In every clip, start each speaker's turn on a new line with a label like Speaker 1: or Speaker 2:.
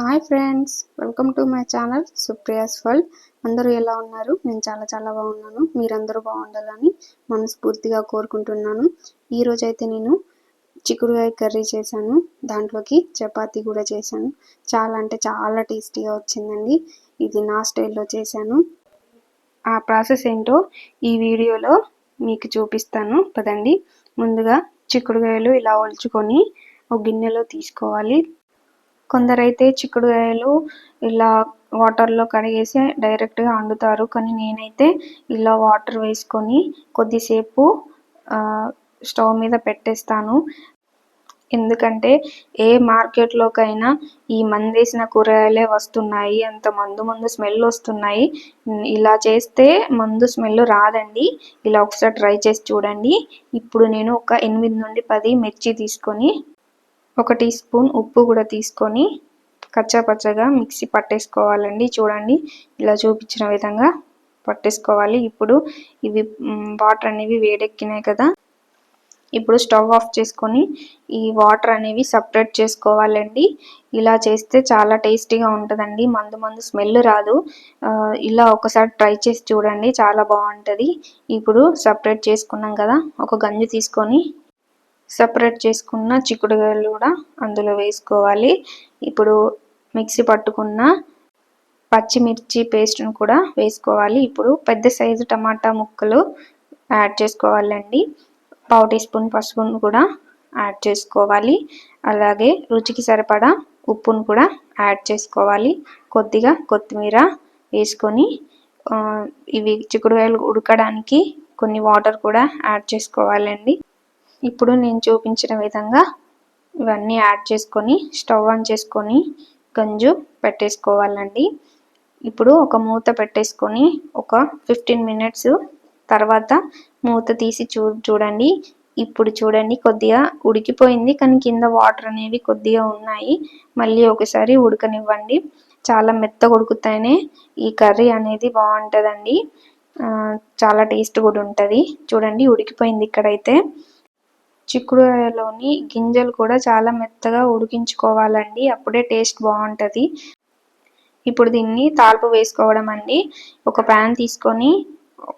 Speaker 1: Hi friends welcome to my channel Supriya's world అందరూ ఎలా ఉన్నారు? నేను చాలా చాలా బాగున్నాను. మీరందరూ బాగుండాలని మనస్ఫూర్తిగా కోరుకుంటున్నాను. ఈరోజు అయితే నేను చిక్కుడుకాయ కర్రీ చేశాను. దాంట్లోకి చపాతీ కూడా చేశాను. చాలా అంటే చాలా టేస్టీగా వచ్చిందండి. ఇది నా స్టైల్లో చేశాను. ఆ ప్రాసెస్ ఏంటో ఈ వీడియోలో మీకు చూపిస్తాను. పదండి. ముందుగా చిక్కుడుకాయలు ఇలా ఒలుచుకొని ఒక గిన్నెలో తీసుకోవాలి. కొందరైతే చిక్కుడుకాయలు ఇలా వాటర్లో కడిగేసి డైరెక్ట్గా వండుతారు. కానీ నేనైతే ఇలా వాటర్ వేసుకొని కొద్దిసేపు స్టవ్ మీద పెట్టేస్తాను. ఎందుకంటే ఏ మార్కెట్లోకైనా ఈ మందేసిన కూరగాయలే వస్తున్నాయి. అంత మందు మందు స్మెల్ వస్తున్నాయి. ఇలా చేస్తే మందు స్మెల్ రాదండి. ఇలా ఒకసారి ట్రై చేసి చూడండి. ఇప్పుడు నేను ఒక ఎనిమిది నుండి పది మిర్చి తీసుకొని ఒక టీ స్పూన్ ఉప్పు కూడా తీసుకొని కచ్చాపచ్చగా మిక్సీ పట్టేసుకోవాలండి. చూడండి ఇలా చూపించిన విధంగా పట్టేసుకోవాలి. ఇప్పుడు ఇవి వాటర్ అనేవి వేడెక్కినాయి కదా. ఇప్పుడు స్టవ్ ఆఫ్ చేసుకొని ఈ వాటర్ అనేవి సపరేట్ చేసుకోవాలండి. ఇలా చేస్తే చాలా టేస్టీగా ఉంటుందండి. మందు మందు స్మెల్ రాదు. ఇలా ఒకసారి ట్రై చేసి చూడండి. చాలా బాగుంటుంది. ఇప్పుడు సపరేట్ చేసుకున్నాం కదా ఒక గంజు తీసుకొని సపరేట్ చేసుకున్న చిక్కుడుకాయలు కూడా అందులో వేసుకోవాలి. ఇప్పుడు మిక్సీ పట్టుకున్న పచ్చిమిర్చి పేస్ట్ను కూడా వేసుకోవాలి. ఇప్పుడు పెద్ద సైజు టమాటా ముక్కలు యాడ్ చేసుకోవాలండి. పావు టీ స్పూన్ పసుపును కూడా యాడ్ చేసుకోవాలి. అలాగే రుచికి సరిపడా ఉప్పును కూడా యాడ్ చేసుకోవాలి. కొద్దిగా కొత్తిమీర వేసుకొని ఇవి చిక్కుడుకాయలు ఉడకడానికి కొన్ని వాటర్ కూడా యాడ్ చేసుకోవాలండి. ఇప్పుడు నేను చూపించిన విధంగా ఇవన్నీ యాడ్ చేసుకొని స్టవ్ ఆన్ చేసుకొని గంజు పెట్టేసుకోవాలండి. ఇప్పుడు ఒక మూత పెట్టేసుకొని ఒక ఫిఫ్టీన్ మినిట్స్ తర్వాత మూత తీసి చూ చూడండి. ఇప్పుడు చూడండి కొద్దిగా ఉడికిపోయింది. కానీ కింద వాటర్ అనేవి కొద్దిగా ఉన్నాయి. మళ్ళీ ఒకసారి ఉడకనివ్వండి. చాలా మెత్తగా ఉడుకుతాయనే ఈ కర్రీ అనేది బాగుంటుందండి. చాలా టేస్ట్ కూడా ఉంటుంది. చూడండి ఉడికిపోయింది ఇక్కడైతే. చిక్కుడుకాయలోని గింజలు కూడా చాలా మెత్తగా ఉడికించుకోవాలండి. అప్పుడే టేస్ట్ బాగుంటుంది. ఇప్పుడు దీన్ని తాల్పు వేసుకోవడం అండి. ఒక ప్యాన్ తీసుకొని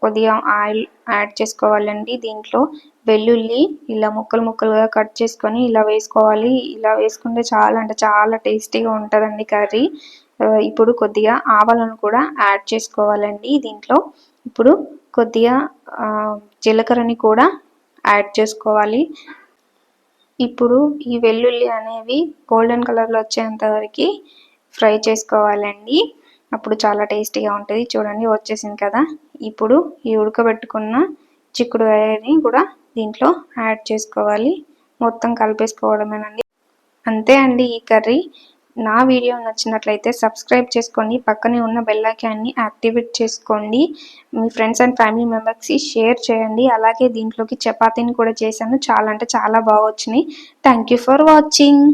Speaker 1: కొద్దిగా ఆయిల్ యాడ్ చేసుకోవాలండి. దీంట్లో వెల్లుల్లి ఇలా ముక్కలు ముక్కలుగా కట్ చేసుకొని ఇలా వేసుకోవాలి. ఇలా వేసుకుంటే చాలా అంటే చాలా టేస్టీగా ఉంటుందండి కర్రీ. ఇప్పుడు కొద్దిగా ఆవాలను కూడా యాడ్ చేసుకోవాలండి. దీంట్లో ఇప్పుడు కొద్దిగా జీలకర్రని కూడా యాడ్ చేసుకోవాలి. ఇప్పుడు ఈ వెల్లుల్లి అనేవి గోల్డెన్ కలర్లో వచ్చేంత వరకు ఫ్రై చేసుకోవాలండి. అప్పుడు చాలా టేస్టీగా ఉంటుంది. చూడండి వచ్చేసింది కదా. ఇప్పుడు ఈ ఉడకబెట్టుకున్న చిక్కుడుకాయని కూడా దీంట్లో యాడ్ చేసుకోవాలి. మొత్తం కలిపేసుకోవడమేనండి. అంతే అండి ఈ కర్రీ. నా వీడియో నచ్చినట్లయితే సబ్స్క్రైబ్ చేసుకోండి పక్కనే ఉన్న బెల్లైకాన్ని యాక్టివేట్ చేసుకోండి. మీ ఫ్రెండ్స్ అండ్ ఫ్యామిలీ మెంబర్స్కి షేర్ చేయండి. అలాగే దీంట్లోకి చపాతీని కూడా చేశాను. చాలా అంటే చాలా బాగా వచ్చినాయి. Thank for watching